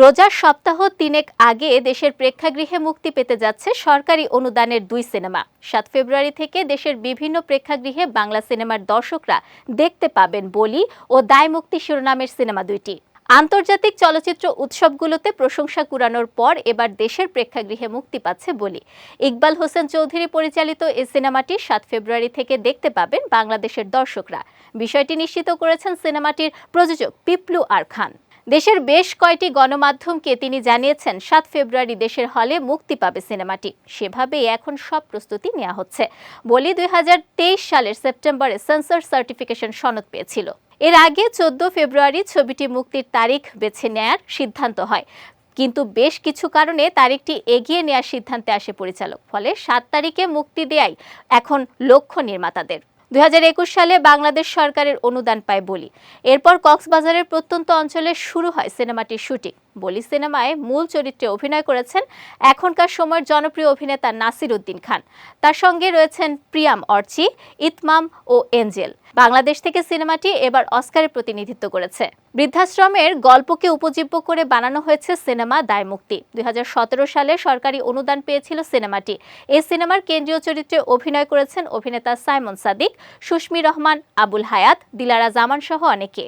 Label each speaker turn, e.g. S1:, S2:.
S1: রোজার সপ্তাহ তিনেক আগে দেশের প্রেক্ষাগৃহে মুক্তি পেতে যাচ্ছে সরকারি অনুদানের দুই সিনেমা। সাত ফেব্রুয়ারি থেকে দেশের বিভিন্ন প্রেক্ষাগৃহে বাংলা সিনেমার দর্শকরা দেখতে পাবেন বলি ও দায় মুক্তি শিরোনামের সিনেমা দুইটি। আন্তর্জাতিক চলচ্চিত্র উৎসবগুলোতে প্রশংসা কুড়ানোর পর এবার দেশের প্রেক্ষাগৃহে মুক্তি পাচ্ছে বলি। ইকবাল হোসেন চৌধুরী পরিচালিত এই সিনেমাটি সাত ফেব্রুয়ারি থেকে দেখতে পাবেন বাংলাদেশের দর্শকরা। বিষয়টি নিশ্চিত করেছেন সিনেমাটির প্রযোজক পিপলু আর খান। দেশের বেশ কয়টি গণমাধ্যমকে তিনি জানিয়েছেন, সাত ফেব্রুয়ারি দেশের হলে মুক্তি পাবে সিনেমাটি। সেভাবেই এখন সব প্রস্তুতি নেওয়া হচ্ছে। বলি দুই হাজার তেইশ সালের সেপ্টেম্বরে সেন্সর সার্টিফিকেশন সনদ পেয়েছিল। এর আগে চোদ্দ ফেব্রুয়ারি ছবিটি মুক্তির তারিখ বেছে নেয়ার সিদ্ধান্ত হয়। কিন্তু বেশ কিছু কারণে তারিখটি এগিয়ে নেওয়ার সিদ্ধান্তে আসে পরিচালক। ফলে সাত তারিখে মুক্তি দেয়াই এখন লক্ষ্য নির্মাতাদের। দুই হাজার একুশ সালে বাংলাদেশ সরকারের অনুদান পায় বলি। এরপর কক্সবাজারের প্রত্যন্ত অঞ্চলে শুরু হয় সিনেমাটির শুটিং। বলি সিনেমায় মূল চরিত্রে অভিনয় করেছেন এখনকার সময়ের জনপ্রিয় অভিনেতা নাসির উদ্দিন খান। তার সঙ্গে রয়েছেন প্রিয়াম অর্চি, ইতমাম ও এঞ্জেল। বাংলাদেশ থেকে সিনেমাটি এবার অস্কারে প্রতিনিধিত্ব করেছে। বৃদ্ধাশ্রমের গল্পকে উপজীব্য করে বানানো হয়েছে সিনেমা দায় মুক্তি। দুই হাজার সতেরো সালে সরকারি অনুদান পেয়েছিল সিনেমাটি। এই সিনেমার কেন্দ্রীয় চরিত্রে অভিনয় করেছেন অভিনেতা সাইমন সাদিক, সুস্মি রহমান, আবুল হায়াত, দিলারা জামান সহ অনেকে।